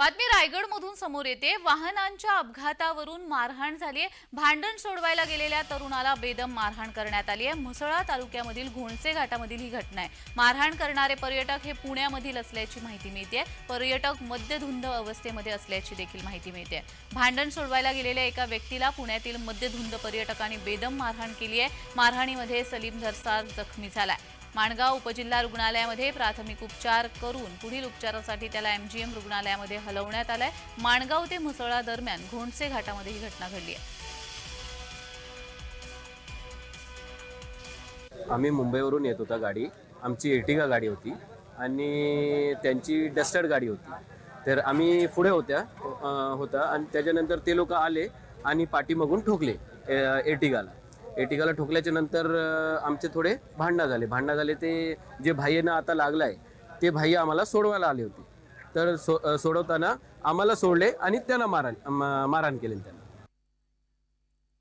बातमी रायगडमधून समोर येते. वाहनांच्या अपघातावरून मारहाण झाली भांडण सोडवायला गेलेल्या तरुणाला बेदम मारहाण करण्यात आली आहे म्हसळा तालुक्यामधील घोणसे घाटामधील ही घटना आहे. मारहाण करणारे पर्यटक हे पुण्यामधील असल्याची माहिती मिळते पर्यटक मद्यधुंद अवस्थेमध्ये असल्याची देखील माहिती मिळते भांडण सोडवायला गेलेल्या एका व्यक्तीला पुण्यातील मद्यधुंद पर्यटकांनी बेदम मारहाण केली आहे मारहाणीमध्ये सलीम धरसार जखमी झालाय. माणगाव उपजिल्हा रुग्णालयामध्ये प्राथमिक उपचार करून पुढील उपचारासाठी त्याला एमजीएम रुग्णालयामध्ये हलवण्यात आलंय. माणगाव ते म्हसळा दरम्यान घोंडसे घाटामध्ये ही घटना घडली आहे. आम्ही मुंबईवरून येत होता गाडी. आमची एर्टिगा गाडी होती आणि त्यांची डस्टर्ड गाडी होती. तर आम्ही पुढे होत्या होता आणि त्याच्यानंतर ते लोक आले आणि पाठीमागून ठोकले एटिकाला एटिकाला ठोकल्याच्या नंतर आमचे थोडे भांडणं झाले. भांडणं झाले ते जे भाईंना आता लागलाय ते भाई आम्हाला सोडवायला आले होते. तर सो सोडवताना आम्हाला सोडले आणि त्यांना मारहाण म- मारहाण केले त्यांना.